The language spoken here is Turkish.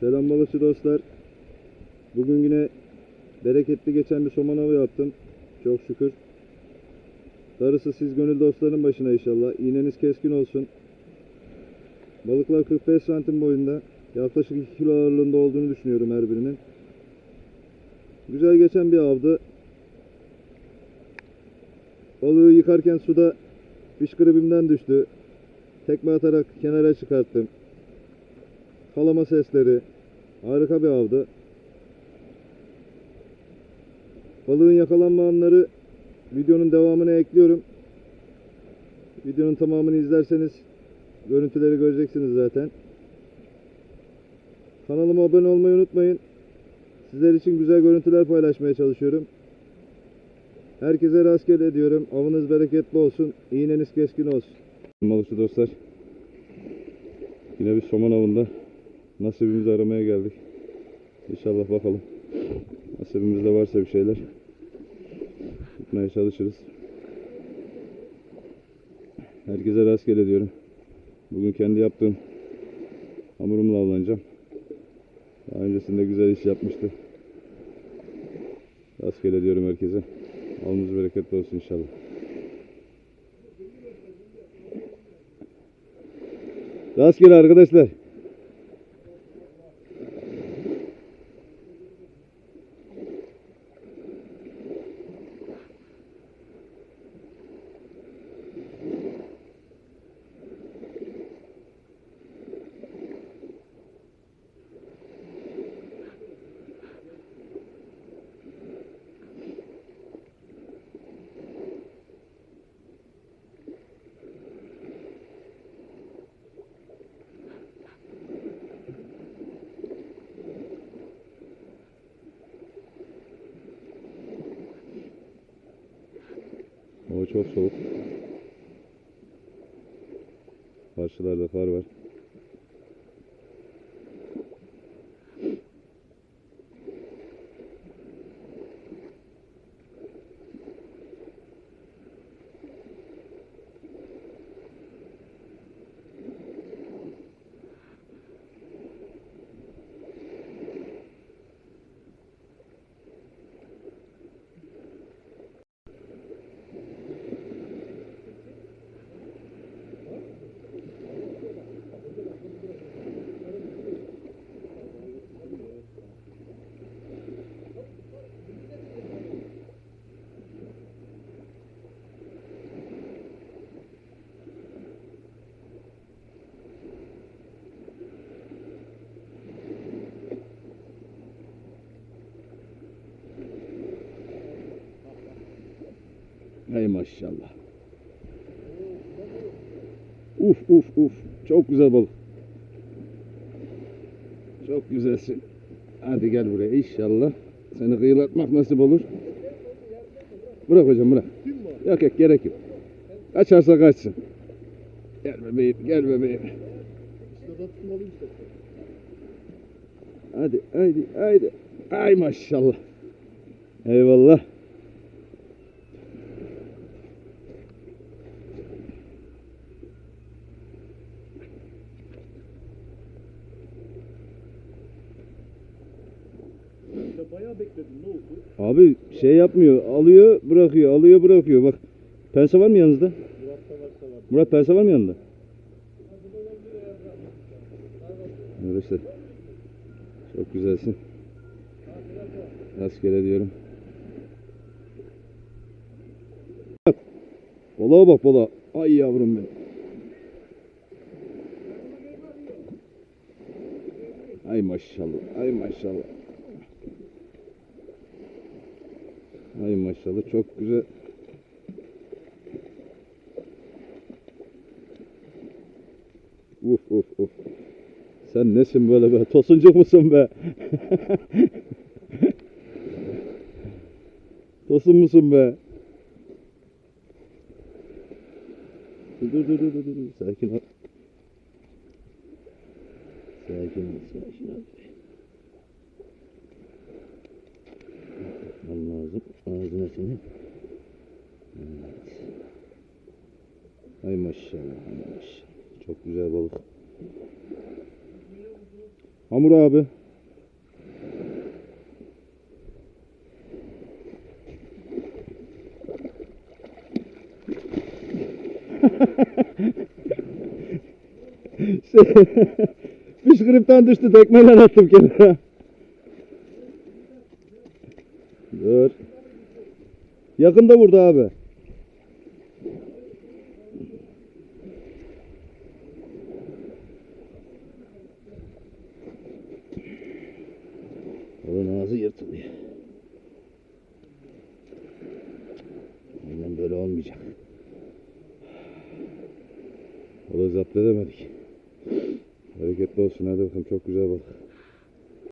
Selam balıkçı dostlar. Bugün yine bereketli geçen bir soman avı yaptım. Çok şükür. Darısı siz gönül dostların başına inşallah. İğneniz keskin olsun. Balıklar 45 santim boyunda. Yaklaşık 2 kilo ağırlığında olduğunu düşünüyorum her birinin. Güzel geçen bir avdı. Balığı yıkarken suda fiş düştü. Tekme atarak kenara çıkarttım. Kalama sesleri. Harika bir avdı. Balığın yakalanma anları videonun devamına ekliyorum. Videonun tamamını izlerseniz görüntüleri göreceksiniz zaten. Kanalıma abone olmayı unutmayın. Sizler için güzel görüntüler paylaşmaya çalışıyorum. Herkese rastgele diyorum. Avınız bereketli olsun. İğneniz keskin olsun. Balıkçı dostlar. Yine bir soman avında nasibimizi aramaya geldik. İnşallah bakalım. Nasibimizde varsa bir şeyler tutmaya çalışırız. Herkese rastgele diyorum. Bugün kendi yaptığım hamurumla avlanacağım. Daha öncesinde güzel iş yapmıştı. Rastgele diyorum herkese. Alnınız bereketli olsun inşallah. Rastgele arkadaşlar. Çok soğuk. Karşılarda kar var. Hay maşallah. Uf uf uf. Çok güzel balık. Çok güzelsin. Hadi gel buraya inşallah. Seni kıyılatmak nasip olur. Bırak hocam bırak. Yok yok gerek yok. Kaçarsa kaçsın. Gel bebeğim gel bebeğim. Hadi haydi haydi. Ay maşallah. Eyvallah. Bayağı bekledim ne oldu? Abi şey yapmıyor. Alıyor bırakıyor. Alıyor bırakıyor. Bak. Pense var mı yanınızda? Murat'ta varsa var. Murat pense var mı yanında? Arkadaşlar. Çok güzelsin. Rastgele diyorum. Bak. Bola bak bola. Ay yavrum benim. Ay maşallah. Ay maşallah. Ay maşallah çok güzel. Uf uf uf. Sen nesin böyle be? Tosuncuk musun be? Tosun musun be? Dur dur dur dur. Sakin ol. Sakin ol. Sakin ol. Lazım. Ağzına senin. Evet. Ay maşallah. Maşallah. Çok güzel balık. Hamur abi. şey, fiş gripten düştü tekmeler attım kenara. Dur. Yakında burada abi. Onun ağzı yırtılıyor. Aynen böyle olmayacak. Balığı zapt edemedik. Hareketli olsun hadi bakalım çok güzel balık.